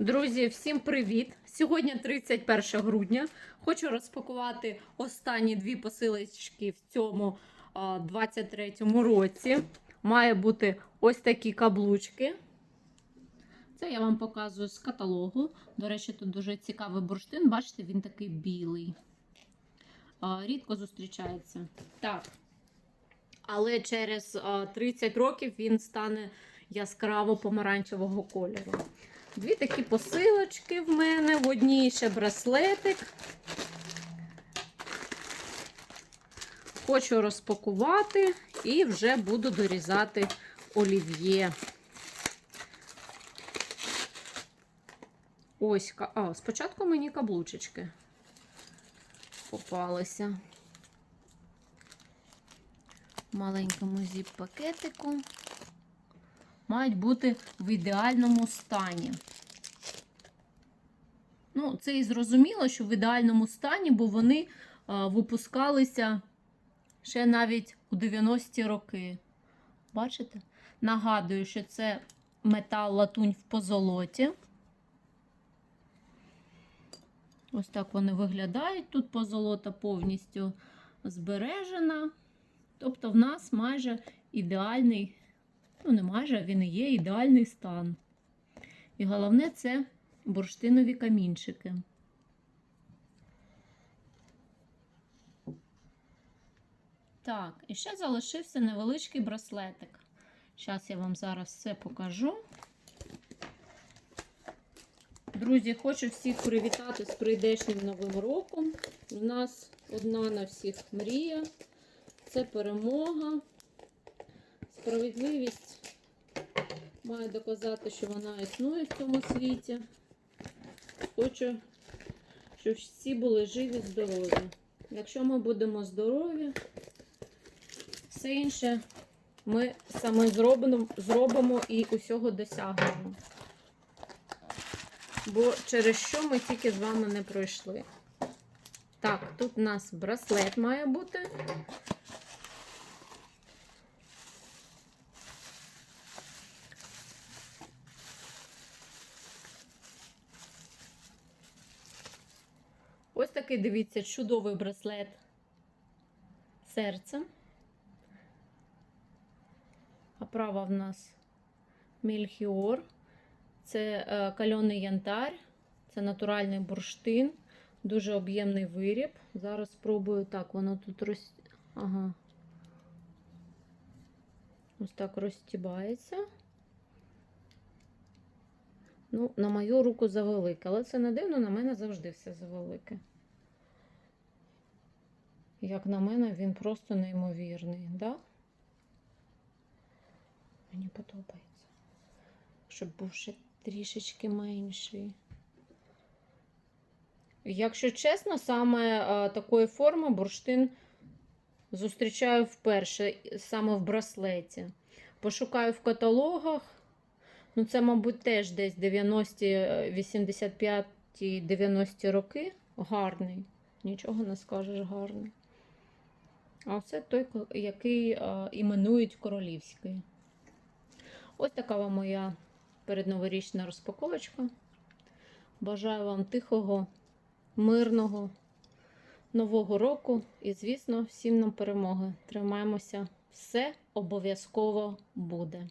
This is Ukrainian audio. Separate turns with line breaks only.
Друзі, всім привіт! Сьогодні 31 грудня. Хочу розпакувати останні дві посилочки в цьому 23-му році. Має бути ось такі каблучки. Це я вам показую з каталогу. До речі, тут дуже цікавий бурштин. Бачите, він такий білий. Рідко зустрічається. Так. Але через 30 років він стане яскраво помаранчевого кольору. Дві такі посилочки в мене. В одній ще браслетик. Хочу розпакувати і вже буду дорізати олів'є. Ось, а, спочатку мені каблучечки попалися. Маленькому зіп-пакетику мають бути в ідеальному стані. Ну, це і зрозуміло, що в ідеальному стані, бо вони а, випускалися ще навіть у 90-ті роки. Бачите? Нагадую, що це метал латунь в позолоті. Ось так вони виглядають. Тут позолота повністю збережена. Тобто, в нас майже ідеальний ну не майже, він і є ідеальний стан. І головне це бурштинові камінчики. Так, і ще залишився невеличкий браслетик. Зараз я вам зараз все покажу. Друзі, хочу всіх привітати з прийдешнім новим роком. У нас одна на всіх мрія. Це перемога. Справедливість має доказати, що вона існує в цьому світі. Хочу, щоб всі були живі, здорові. Якщо ми будемо здорові, все інше ми саме зробимо, зробимо і усього досягнемо. Бо через що ми тільки з вами не пройшли. Так, тут у нас браслет має бути. Ось такий, дивіться, чудовий браслет серцем. А права в нас мельхіор. Це е, кальоний янтар, це натуральний бурштин, дуже об'ємний виріб. Зараз спробую так, воно тут роз... ага. Ось так розтібається. Ну, на мою руку завелике, але це не дивно, на мене завжди все завелике. Як на мене, він просто неймовірний, да? Мені подобається. Щоб був ще трішечки менший. Якщо чесно, саме а, такої форми бурштин зустрічаю вперше, саме в браслеті. Пошукаю в каталогах. Ну, це, мабуть, теж десь 90, 85-90 роки. Гарний. Нічого не скажеш гарний. А це той, який а, іменують королівський. Ось така вам моя передноворічна розпаковочка. Бажаю вам тихого, мирного нового року і, звісно, всім нам перемоги. Тримаємося, все обов'язково буде.